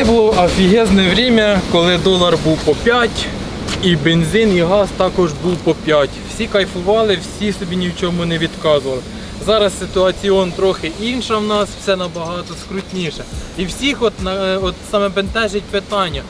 Таке було офігезне время, коли долар був по 5, і бензин, і газ також був по 5. Всі кайфували, всі собі ні в чому не відказували. Зараз ситуаціон трохи інша в нас, все набагато скрутніше. І всіх от, от саме бентежить питання,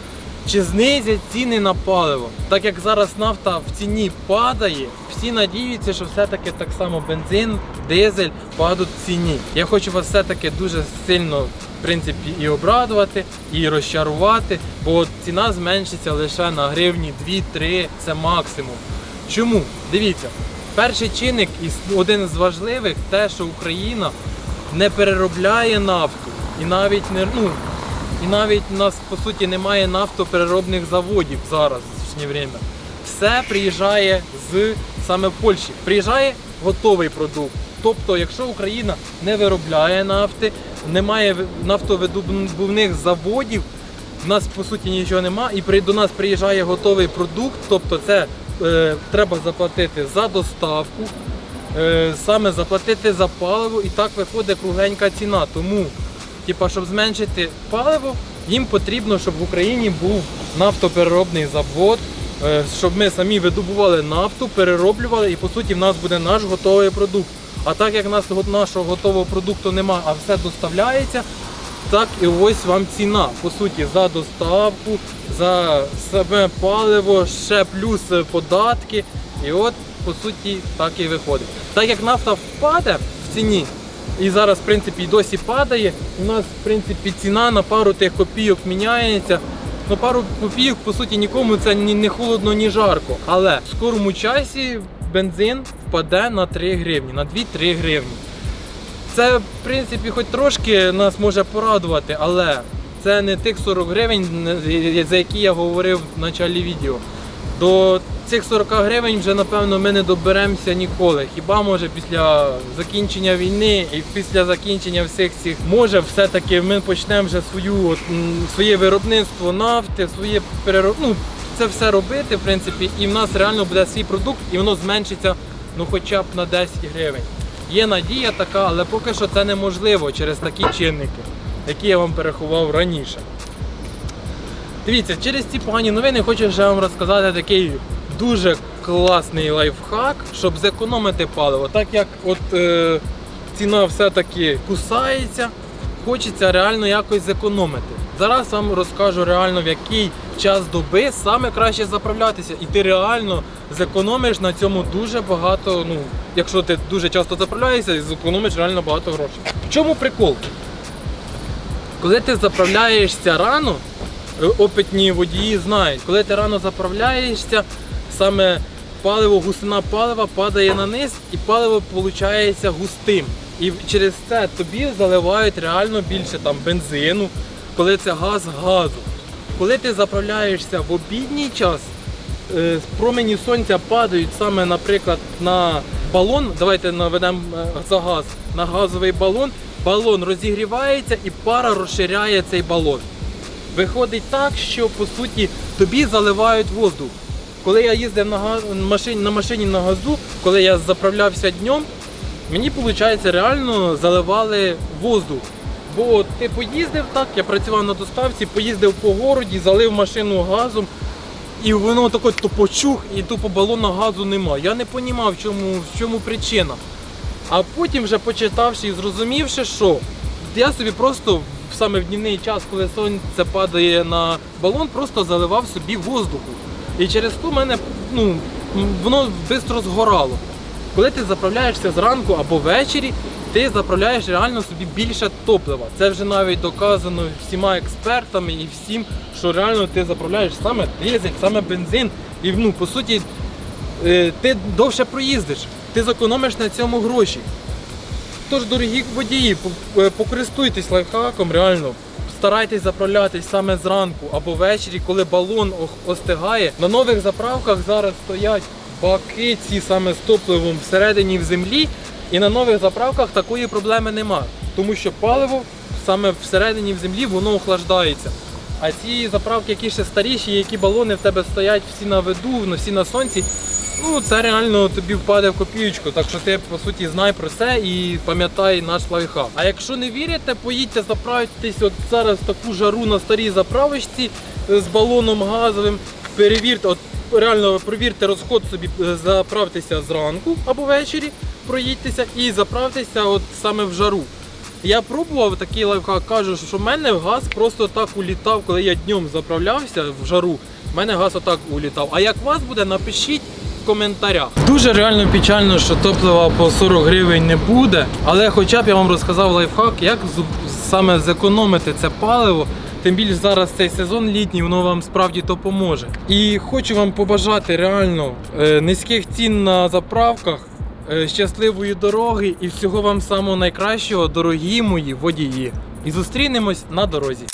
чи знизять ціни на паливо. Так як зараз нафта в ціні падає, всі надіються, що все-таки так само бензин, дизель падуть в ціні. Я хочу вас все-таки дуже сильно в принципі і обрадувати, і розчарувати, бо ціна зменшиться лише на гривні 2-3, це максимум. Чому? Дивіться, перший чинник і один з важливих те, що Україна не переробляє нафту і навіть не ну, і навіть у нас по суті немає нафтопереробних заводів зараз в время. Все приїжджає з саме Польщі. Приїжджає готовий продукт. Тобто, якщо Україна не виробляє нафти, немає ви- нафтовидобувних заводів, в нас по суті нічого нема, і до нас приїжджає готовий продукт, тобто це е, треба заплатити за доставку, е, саме заплатити за паливо, і так виходить кругленька ціна. Тому, типа, щоб зменшити паливо, їм потрібно, щоб в Україні був нафтопереробний завод, е, щоб ми самі видобували нафту, перероблювали, і по суті в нас буде наш готовий продукт. А так як нас нашого готового продукту нема, а все доставляється, так і ось вам ціна. По суті, за доставку, за саме паливо, ще плюс податки. І от, по суті, так і виходить. Так як нафта впаде в ціні, і зараз, в принципі, досі падає, у нас, в принципі, ціна на пару тих копійок міняється. Ну, пару копійок, по суті, нікому це ні не холодно, ні жарко. Але в скорому часі бензин впаде на 3 гривні, на 2-3 гривні. Це, в принципі, хоч трошки нас може порадувати, але це не тих 40 гривень, за які я говорив в початку відео. До цих 40 гривень вже, напевно, ми не доберемося ніколи. Хіба може після закінчення війни і після закінчення всіх цих, може все-таки ми почнемо вже свою, от, своє виробництво нафти, своє перероб... ну, це все робити, в принципі, і в нас реально буде свій продукт, і воно зменшиться ну, хоча б на 10 гривень. Є надія така, але поки що це неможливо через такі чинники, які я вам переховав раніше. Дивіться, через ці погані новини хочу ще вам розказати такий дуже класний лайфхак, щоб зекономити паливо. Так як от е, ціна все-таки кусається, хочеться реально якось зекономити. Зараз вам розкажу реально в який час доби саме краще заправлятися, і ти реально зекономиш на цьому дуже багато. Ну, якщо ти дуже часто заправляєшся, зекономиш реально багато грошей. В чому прикол? Коли ти заправляєшся рано, опитні водії знають, коли ти рано заправляєшся, саме паливо, густина палива падає на низ і паливо виходить густим. І через це тобі заливають реально більше там бензину, коли це газ газу. Коли ти заправляєшся в обідній час, е, промені сонця падають саме, наприклад, на балон. Давайте наведемо е, за газ на газовий балон. Балон розігрівається і пара розширяє цей балон. Виходить так, що по суті тобі заливають воздух. Коли я їздив на, га- машині, на машині на газу, коли я заправлявся днем, мені виходить реально заливали воздух. Бо ти поїздив так, я працював на доставці, поїздив по городі, залив машину газом, і воно таке тупо чух, і тупо балона газу нема. Я не розумів, в чому, в чому причина. А потім вже почитавши і зрозумівши, що я собі просто саме в днівний час, коли сонце падає на балон, просто заливав собі воздуху. І через то мене ну, воно швидко згорало. Коли ти заправляєшся зранку або ввечері, ти заправляєш реально собі більше топлива. Це вже навіть доказано всіма експертами і всім, що реально ти заправляєш саме дизель, саме бензин. І ну, по суті, е, ти довше проїздиш, ти зекономиш на цьому гроші. Тож, дорогі водії, е, покористуйтесь лайфхаком, реально. Старайтесь заправлятись саме зранку або ввечері, коли балон остигає. На нових заправках зараз стоять баки ці саме з топливом всередині в землі. І на нових заправках такої проблеми нема. Тому що паливо саме всередині в землі воно охлаждається. А ці заправки, які ще старіші, які балони в тебе стоять всі на виду, всі на сонці, Ну, це реально тобі впаде в копійку, так що ти по суті знай про це і пам'ятай наш лайфхак. А якщо не вірите, поїдьте заправитись от зараз в таку жару на старій заправочці з балоном газовим. Перевірте, от реально провірте розход собі, е, заправтеся зранку або ввечері, проїдьтеся і заправтеся от саме в жару. Я пробував такий лайфхак, кажу, що в мене газ просто так улітав, коли я днем заправлявся в жару. В мене газ отак улітав. А як вас буде, напишіть в коментарях. Дуже реально печально, що топлива по 40 гривень не буде. Але хоча б я вам розказав лайфхак, як саме зекономити це паливо. Тим більше зараз цей сезон літній, воно вам справді допоможе. І хочу вам побажати реально е, низьких цін на заправках, е, щасливої дороги і всього вам самого найкращого, дорогі мої водії. І зустрінемось на дорозі.